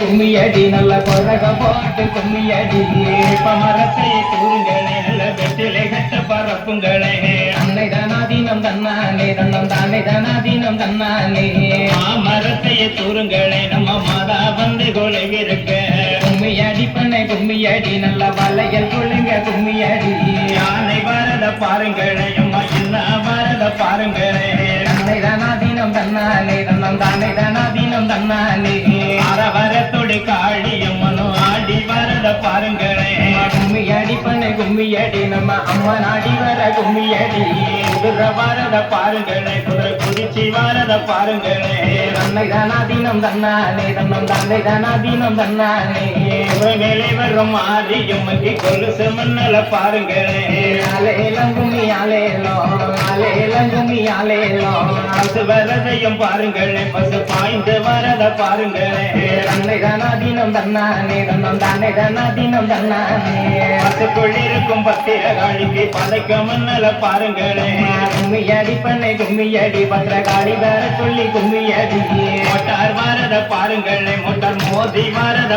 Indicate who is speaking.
Speaker 1: கும்மியடி நல்ல குழக போட்டு கும்மியடி
Speaker 2: பமரத்தை கூறுங்களே நல்ல வெற்றிலை கட்ட பரப்புங்களே.
Speaker 1: அன்னை தனாதீனம் தன்னானே தன்னம் தானே தனாதீனம் தன்னானே.
Speaker 2: மரத்தை தூருங்களே நம்ம மாதா வந்து கொலைவிருக்க.
Speaker 1: கும்மியடி பண்ணை கும்மியடி நல்ல வலையல் கொள்ளுங்க கும்மியடி
Speaker 2: யானை வரத பாருங்களே அம்மா என்ன வரத பாருங்களே.
Speaker 1: அன்னை தனாதீனம் தன்னானே தன்னம் தானே தனாதீனம் தன்னானே.
Speaker 2: அரவரத்தோடு காளியம்மனும் ஆடி வரத பாருங்களே.
Speaker 1: கும்மியடி பண்ணை கும்மியடி நம்ம அம்மன் ஆடி வர கும்மியடி.
Speaker 2: குதிரை வரத பாருங்களே குதிரை குதிச்சு வரத பாருங்களே.
Speaker 1: தானா தினம் தன்னானே தன்னம் தந்தை தானா தினம் தன்னானே
Speaker 2: மேலே வரும் ஆரியம்மக்கு கொலுசு மண்ணல பாருங்களே.
Speaker 1: அலேலம் கும்மி அலேலோ அலேலம்
Speaker 2: பசு வரதையும் பாருங்களே பசு பாய்ந்து வரத பாருங்களே.
Speaker 1: அன்னை தனாதீனம் தன்னானே தன்னம் தானே தனாதீனம் தன்னானே.
Speaker 2: பசுக்குள் இருக்கும் பத்திரகாளிக்கு பதைக்க மண்ணல பாருங்களே.
Speaker 1: கும்மியடி பண்ணை கும்மியடி பத்திரகாளி வேற சொல்லி கும்மியடி
Speaker 2: மோட்டார் வரத பாருங்களே மோட்டார் மோதி வரத